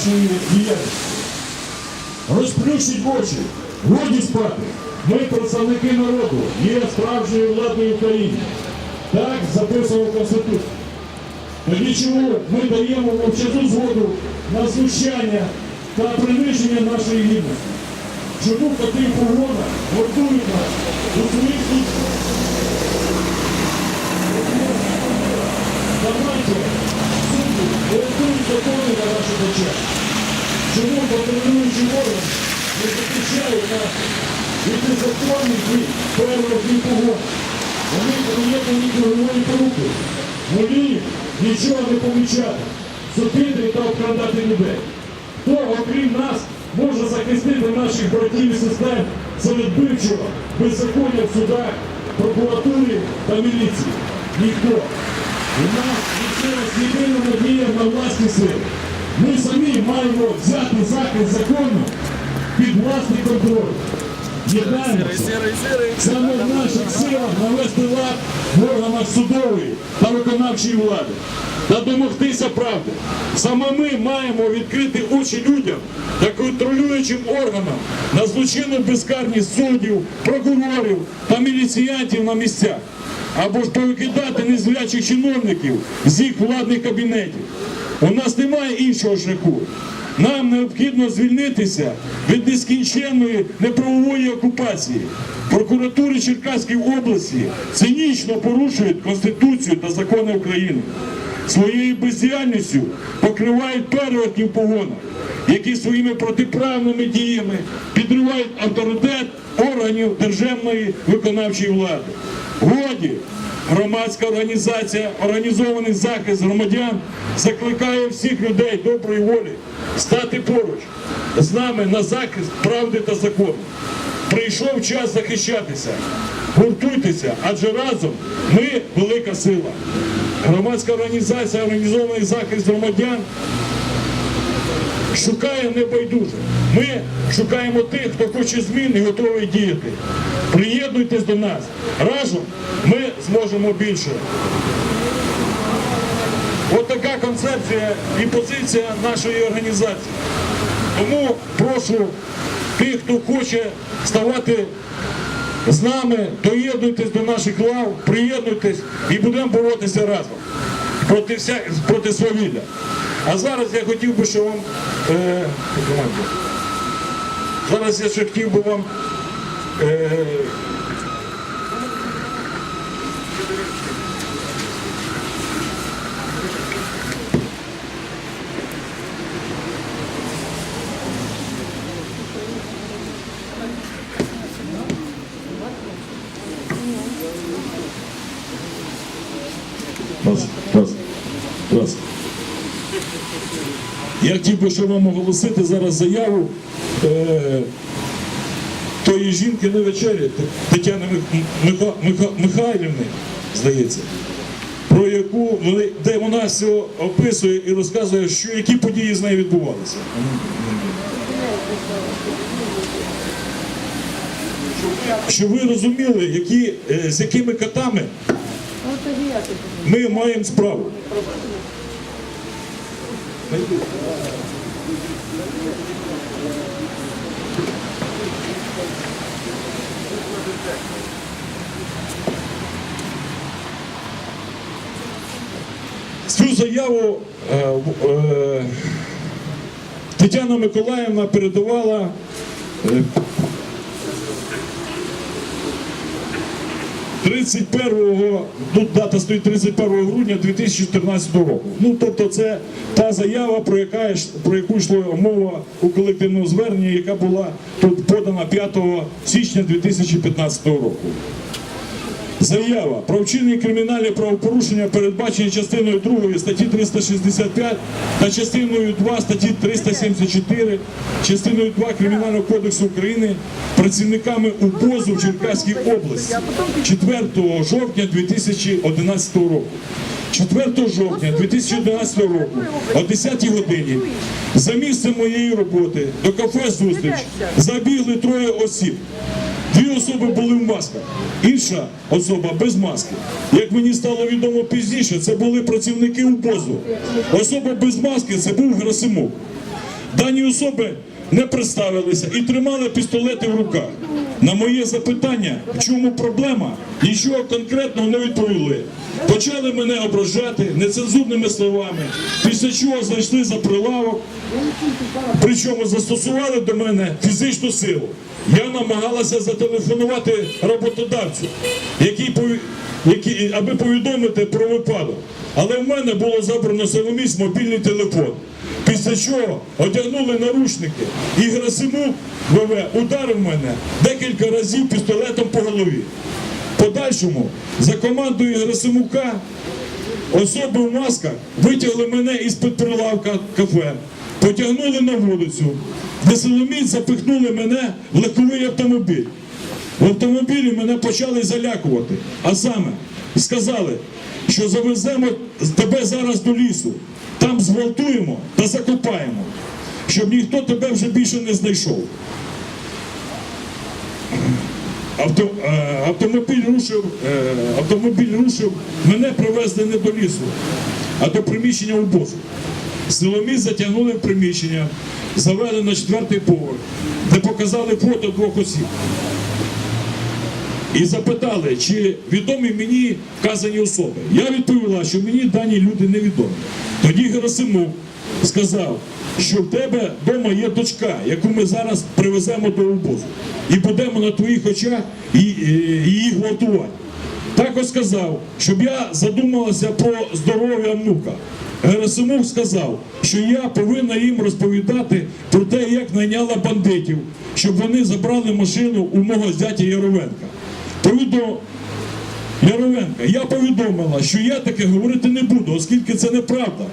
нашої діяльності. Розплющіть очі, годі спати. Ми представники народу, є справжньою владою в країні. Так записано в Конституції. Тоді чому ми даємо мовчазу згоду на знущання та приниження нашої гідності? Чому коти в погонах готують нас до своїх служб? Голосують закони на наших очах. Чому контролюючий орган не захищає нас від незаконних дій перворожних погон? Вони приєднані до головної поруки. Воліють нічого не помічати, судити та обкрадати людей. Хто, окрім нас, може захистити наших братів і сестер серед беззаконня в судах, прокуратурі та міліції? Ніхто. У нас єдина надія на власні сили. Ми самі маємо взяти захист закону під власний контроль. Єднаємося. Саме в наших силах навести лад в органах судової та виконавчої влади та домогтися правди. Саме ми маємо відкрити очі людям та контролюючим органам на злочинну безкарність суддів, прокурорів та міліціянтів на місцях. Або ж повикидати незрячих чиновників з їх владних кабінетів. У нас немає іншого шляху. Нам необхідно звільнитися від нескінченної неправової окупації. Прокуратури Черкаської області цинічно порушують Конституцію та закони України. Своєю бездіяльністю покривають перевертні в погонах, які своїми протиправними діями підривають авторитет органів державної виконавчої влади. Годі Громадська організація Організований захист громадян закликає всіх людей доброї волі стати поруч з нами на захист правди та закону. Прийшов час захищатися. Гуртуйтеся, адже разом ми велика сила. Громадська організація Організований захист громадян шукає небайдуже. Ми шукаємо тих, хто хоче змін і готовий діяти. Приєднуйтесь до нас. Разом ми зможемо більше. От така концепція і позиція нашої організації. Тому прошу тих, хто хоче ставати з нами, доєднуйтесь до наших лав, приєднуйтесь і будемо боротися разом проти, вся, проти свавілля. А зараз я хотів би, що вам. Е, команді. зараз я ще хотів би вам. Е, Раз, раз, раз. Я хотів би, щоб вам оголосити зараз заяву е, тої жінки на вечері Тетяни Миха- Миха- Михайлівни, здається, про яку де вона все описує і розказує, що які події з нею відбувалися. Щоб ви розуміли, які, е, з якими котами ми маємо справу. Цю заяву е, е, Тетяна Миколаївна передавала 31-го, тут дата стоїть 31 грудня 2014 року. Ну тобто це та заява, про, яка, про яку йшла мова у колективному зверненні, яка була тут подана 5 січня 2015 року. Заява про вчинення кримінальне правопорушення передбачені частиною 2 статті 365 та частиною 2 статті 374, частиною 2 Кримінального кодексу України працівниками УПОЗу в Черкаській області 4 жовтня 2011 року. 4 жовтня 2011 року о 10 годині за місцем моєї роботи до кафе зустріч забігли троє осіб. Дві особи були в масках, інша особа без маски. Як мені стало відомо пізніше, це були працівники УБОЗу. Особа без маски це був Герасимов. Дані особи не представилися і тримали пістолети в руках. На моє запитання, в чому проблема, нічого конкретного не відповіли. Почали мене ображати нецензурними словами, після чого зайшли за прилавок, причому застосували до мене фізичну силу. Я намагалася зателефонувати роботодавцю, який який, аби повідомити про випадок. Але в мене було забрано силоміць мобільний телефон. Після чого одягнули наручники і Герасимук ВВ ударив мене декілька разів пістолетом по голові. Подальшому за командою Герасимука особи в масках витягли мене із-під прилавка кафе, потягнули на вулицю, де силоміць запихнули мене в легковий автомобіль. В автомобілі мене почали залякувати. А саме сказали, що завеземо тебе зараз до лісу, там зґвалтуємо та закопаємо, щоб ніхто тебе вже більше не знайшов. Авто, е, автомобіль рушив, е, автомобіль рушив, мене привезли не до лісу, а до приміщення у обозу. Силоміць затягнули в приміщення, завели на четвертий поверх, де показали фото двох осіб. І запитали, чи відомі мені вказані особи. Я відповіла, що мені дані люди невідомі. Тоді Герасимов сказав, що в тебе вдома є дочка, яку ми зараз привеземо до обозу. І будемо на твоїх очах її гвалтувати. Також сказав, щоб я задумалася про здоров'я внука. Герасимов сказав, що я повинна їм розповідати про те, як найняла бандитів, щоб вони забрали машину у мого зятя Яровенка. Повідом... Яровенка, я повідомила, що я таке говорити не буду, оскільки це неправда.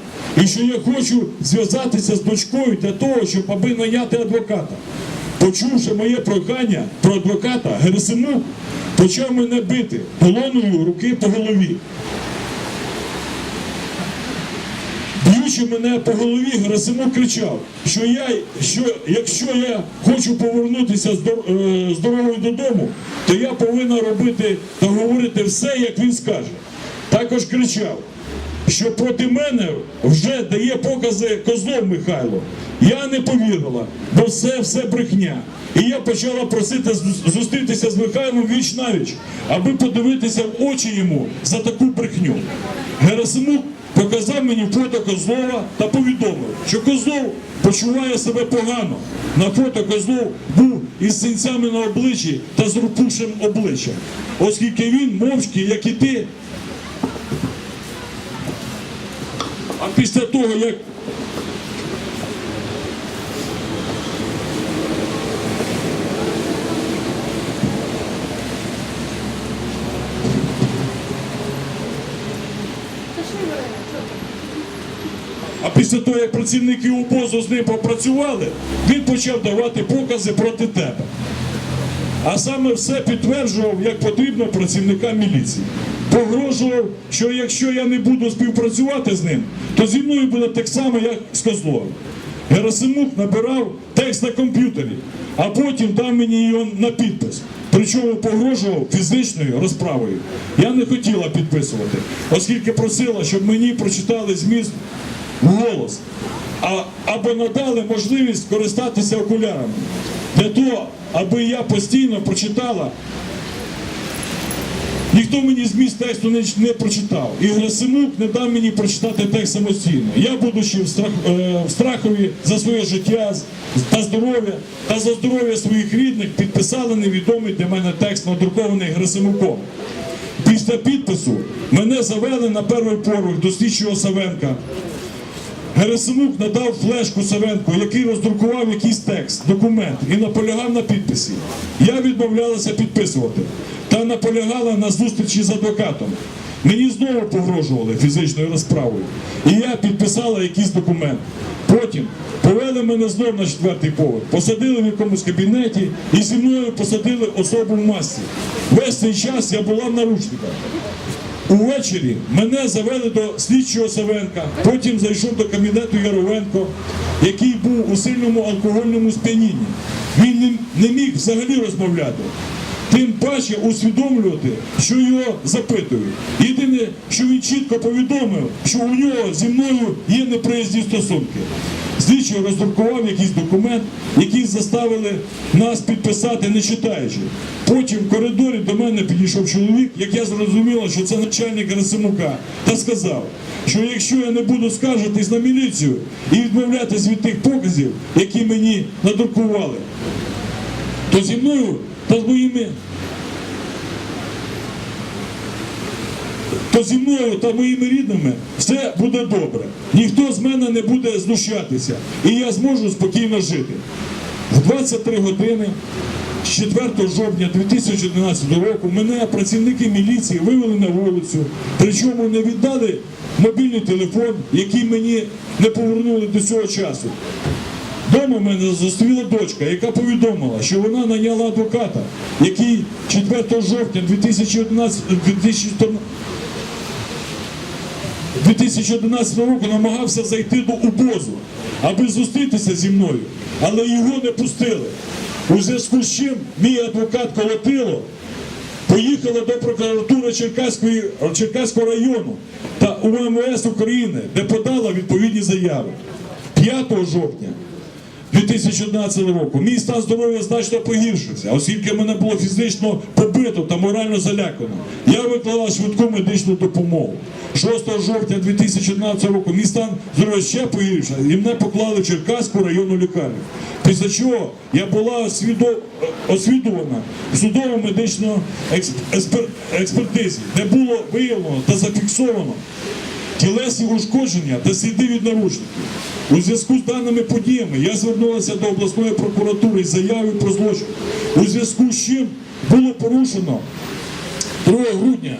І що я хочу зв'язатися з дочкою для того, щоб аби найняти адвоката. Почувши моє прохання про адвоката, Герасимук почав мене бити полоною руки по голові. Б'ючи мене по голові, Герасимук кричав, що я, що якщо я хочу повернутися е, здоровою додому, то я повинна робити та говорити все, як він скаже. Також кричав, що проти мене вже дає покази Козлов Михайло. Я не повірила, бо все все брехня. І я почала просити зустрітися з Михайлом віч навіч, аби подивитися в очі йому за таку брехню. Герасимук показав мені фото Козлова та повідомив, що Козлов почуває себе погано. На фото Козлов був із синцями на обличчі та з рупушим обличчям, оскільки він мовчки, як і ти, а після того, як після того, як працівники обозу з ним попрацювали, він почав давати покази проти тебе. А саме все підтверджував, як потрібно працівникам міліції. Погрожував, що якщо я не буду співпрацювати з ним, то зі мною буде так само, як з Козловим. Герасимук набирав текст на комп'ютері, а потім дав мені його на підпис. Причому погрожував фізичною розправою. Я не хотіла підписувати, оскільки просила, щоб мені прочитали зміст голос, а, або надали можливість користатися окулярами. Для того, аби я постійно прочитала. Ніхто мені зміст тексту не, не прочитав. І Герасимук не дав мені прочитати текст самостійно. Я, будучи в, страх, е, в страхові за своє життя та здоров'я, та за здоров'я своїх рідних, підписали невідомий для мене текст, надрукований Герасимуком. Після підпису мене завели на перший поверх до слідчого Савенка. Герасимук надав флешку Савенку, який роздрукував якийсь текст, документ і наполягав на підписі. Я відмовлялася підписувати та наполягала на зустрічі з адвокатом. Мені знову погрожували фізичною розправою. І я підписала якийсь документ. Потім повели мене знов на четвертий поверх, посадили в якомусь кабінеті і зі мною посадили особу в масці. Весь цей час я була в наручниках. Увечері мене завели до слідчого Савенка, потім зайшов до кабінету Яровенко, який був у сильному алкогольному сп'янінні. Він не, міг взагалі розмовляти. Тим паче усвідомлювати, що його запитують. Єдине, що він чітко повідомив, що у нього зі мною є неприязні стосунки. Слідчий роздрукував якийсь документ, який заставили нас підписати, не читаючи. Потім в коридорі до мене підійшов чоловік, як я зрозуміла, що це начальник Герасимука, та сказав, що якщо я не буду скаржитись на міліцію і відмовлятись від тих показів, які мені надрукували, то зі мною та з моїми. То зі мною та моїми рідними все буде добре. Ніхто з мене не буде знущатися, і я зможу спокійно жити. В 23 години 4 жовтня 2011 року мене працівники міліції вивели на вулицю, причому не віддали мобільний телефон, який мені не повернули до цього часу. Дома мене зустріла дочка, яка повідомила, що вона наняла адвоката, який 4 жовтня 2011 2014 2011 року намагався зайти до убозу, аби зустрітися зі мною, але його не пустили. У зв'язку з чим мій адвокат Колотило поїхала до прокуратури Черкаської, Черкаського району та УМВС України, де подала відповідні заяви. 5 жовтня 2011 року мій стан здоров'я значно погіршився, оскільки мене було фізично побито та морально залякано. Я виклала швидку медичну допомогу. 6 жовтня 2011 року мій стан здоров'я ще погіршився і мене поклали в Черкаську районну лікарню. Після чого я була освідувана в судово-медичному експ- експертизі, де було виявлено та зафіксовано тілесні ушкодження та сліди від наручників. У зв'язку з даними подіями я звернулася до обласної прокуратури з заявою про злочин, у зв'язку з чим було порушено 2 грудня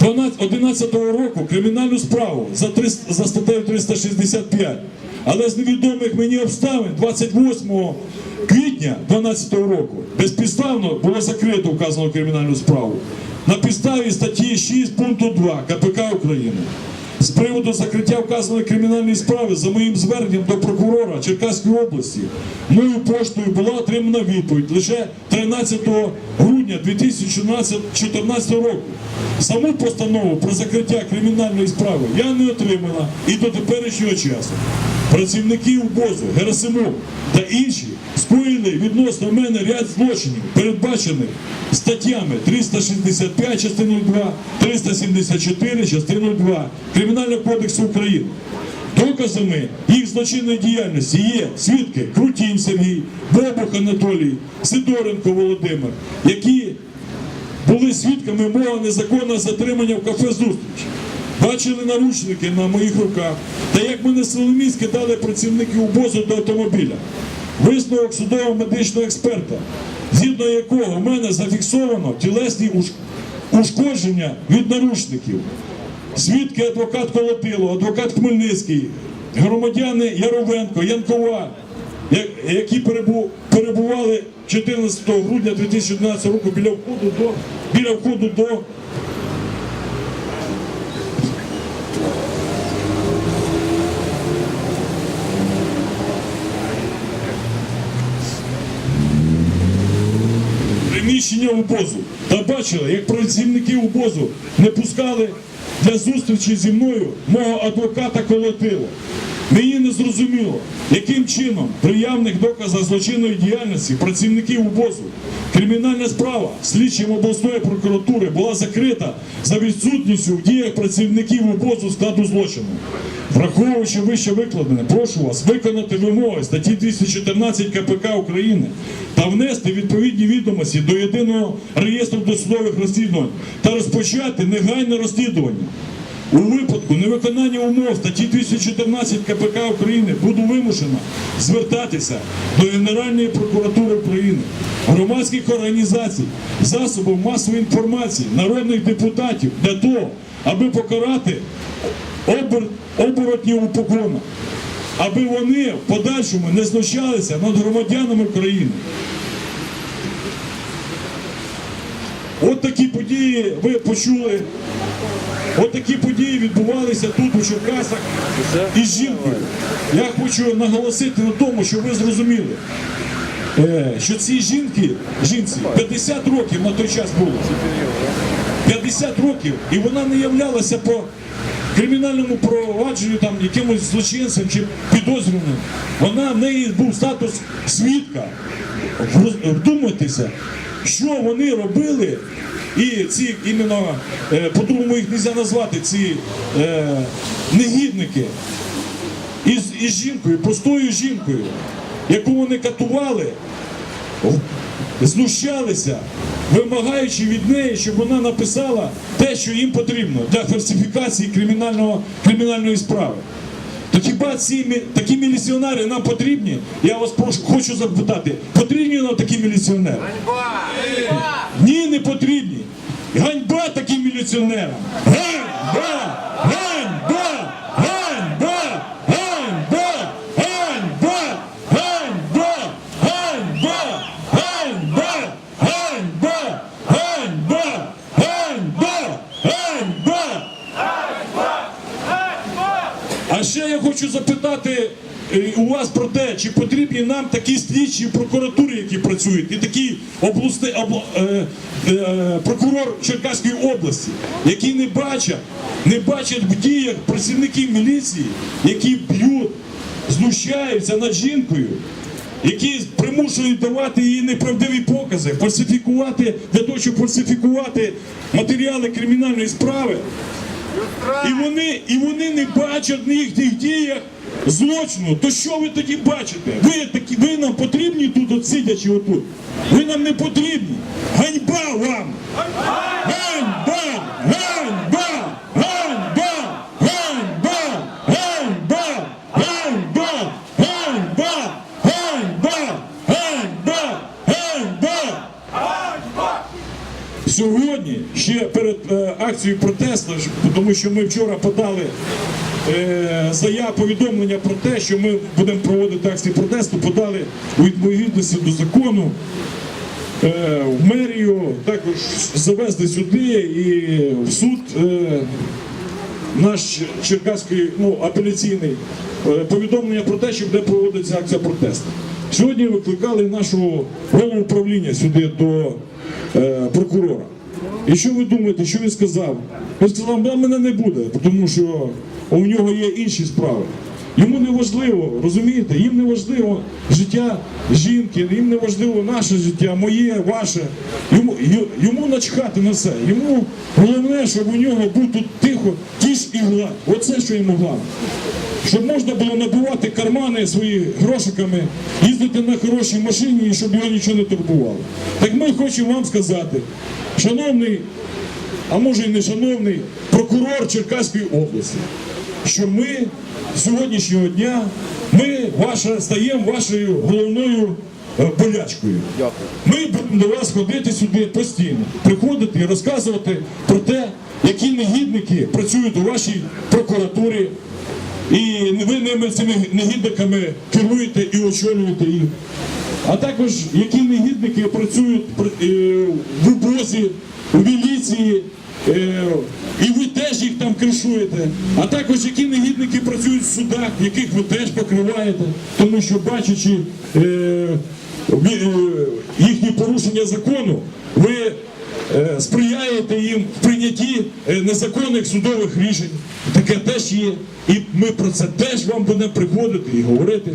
2011 року кримінальну справу за, 300 за статтею 365. Але з невідомих мені обставин 28 квітня 2012 року безпідставно було закрито вказану кримінальну справу на підставі статті 6 пункту 2 КПК України. З приводу закриття вказаної кримінальної справи за моїм зверненням до прокурора Черкаської області мною поштою була отримана відповідь лише 13 грудня 2014 року. Саму постанову про закриття кримінальної справи я не отримала і до теперішнього часу. Працівники УБОЗу, Герасимов та інші скоїли відносно мене ряд злочинів, передбачених статтями 365 частиною 2, 374 частиною 2 Кримінального кодексу України. Доказами їх злочинної діяльності є свідки Крутінь Сергій, Бобух Анатолій, Сидоренко Володимир, які були свідками мого незаконного затримання в кафе «Зустріч». Бачили наручники на моїх руках та як мене силоміць кидали працівники УБОЗу до автомобіля. Висновок судового медичного експерта, згідно якого в мене зафіксовано тілесні ушкодження від наручників. Свідки адвокат Колотило, адвокат Хмельницький, громадяни Яровенко, Янкова, які перебували 14 грудня 2011 року біля входу до біля входу до приміщення УБОЗу та бачили, як працівники УБОЗу не пускали для зустрічі зі мною мого адвоката Колотило. Мені не зрозуміло, яким чином при явних доказах злочинної діяльності працівників УБОЗу кримінальна справа слідчим обласної прокуратури була закрита за відсутністю в діях працівників УБОЗу складу злочину. Враховуючи вище викладене, прошу вас виконати вимоги статті 214 КПК України та внести відповідні відомості до єдиного реєстру досудових розслідувань та розпочати негайне розслідування. У випадку невиконання умов статті 214 КПК України буду вимушена звертатися до Генеральної прокуратури України, громадських організацій, засобів масової інформації, народних депутатів для того, аби покарати обер... оборотнів у погонах, аби вони в подальшому не знущалися над громадянами України. От такі події ви почули. От такі події відбувалися тут у Черкасах із жінкою. Я хочу наголосити на тому, що ви зрозуміли. е, що ці жінки, жінці 50 років на той час було. 50 років, і вона не являлася по кримінальному провадженню там якимось злочинцем чи підозрюваним. Вона в неї був статус свідка. Вдумайтеся, що вони робили, і ці іменно, е, по-другому їх не можна назвати, ці е, негідники із, із жінкою, простою жінкою, яку вони катували, знущалися, вимагаючи від неї, щоб вона написала те, що їм потрібно для фальсифікації кримінального, кримінальної справи. То хіба ці такі міліціонери нам потрібні? Я вас прошу, хочу запитати, потрібні нам такі міліціонери? Не потрібні. Ганьба таким міліціонерам! Ганьба! Ганьба! Ганьба! Ганьба! Ганьба! Ганьба! Ганьба! Ганьба! Ганьба! Ганьба! Ганьба! Ганьба! А ще я хочу запитати е, у вас про те, чи потрібні нам такі слідчі прокуратури, які працюють, і такий обласний обла- е, е, прокурор Черкаської області, які не бачать, не бачать в діях працівників міліції, які б'ють, знущаються над жінкою. Які примушують давати їй неправдиві покази, фальсифікувати для того, щоб фальсифікувати матеріали кримінальної справи, і вони, і вони не бачать в їхніх діях злочину. То що ви тоді бачите? Ви такі, ви нам потрібні тут, от сидячи отут. Ви нам не потрібні. Ганьба вам! Ганьба! Е, протесту, тому що ми вчора подали е, заяв повідомлення про те, що ми будемо проводити акцію протесту, подали у відповідності до закону е, в мерію, також завезли сюди і в суд. Е, наш Черкаський ну, апеляційний повідомлення про те, що буде проводитися акція протесту. Сьогодні викликали нашого голову управління сюди до прокурора. І що ви думаєте, що він сказав? Він сказав, «Да, мене не буде, тому що у нього є інші справи. Йому не важливо, розумієте, їм не важливо життя жінки, їм не важливо наше життя, моє, ваше. Йому, йому начхати на все. Йому головне, щоб у нього був тут тихо, тіш і гладь. Оце, що йому головне. Щоб можна було набивати кармани свої грошиками, їздити на хорошій машині і щоб його нічого не турбувало. Так ми хочемо вам сказати, шановний, а може і не шановний, прокурор Черкаської області, що ми з сьогоднішнього дня ми ваша, стаємо вашою головною е, болячкою. Ми будемо до вас ходити сюди постійно, приходити і розказувати про те, які негідники працюють у вашій прокуратурі. І ви ними цими негідниками керуєте і очолюєте їх. А також які негідники працюють е, в УБОЗі, у міліції, і ви теж їх там кришуєте. А також які негідники працюють в судах, яких ви теж покриваєте, тому що бачачи е, е, їхні порушення закону, ви е, сприяєте їм в прийнятті е, незаконних судових рішень. Таке теж є. І ми про це теж вам будемо приходити і говорити.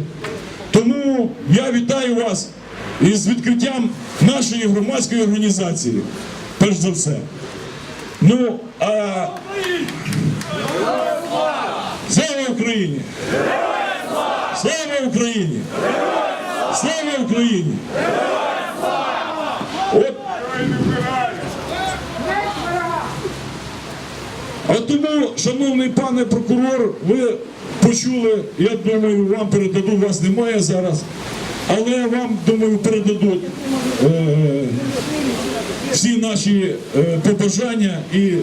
Тому я вітаю вас із відкриттям нашої громадської організації. Перш за все. Ну, а... Слава Україні! Слава Україні! Слава Україні! А тому, шановний пане прокурор, ви почули, я думаю, вам передадуть, вас немає зараз, але вам, думаю, передадуть е, всі наші е, побажання і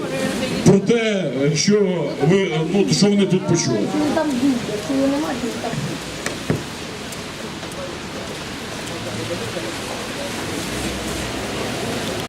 про те, що ви ну, що вони тут почули.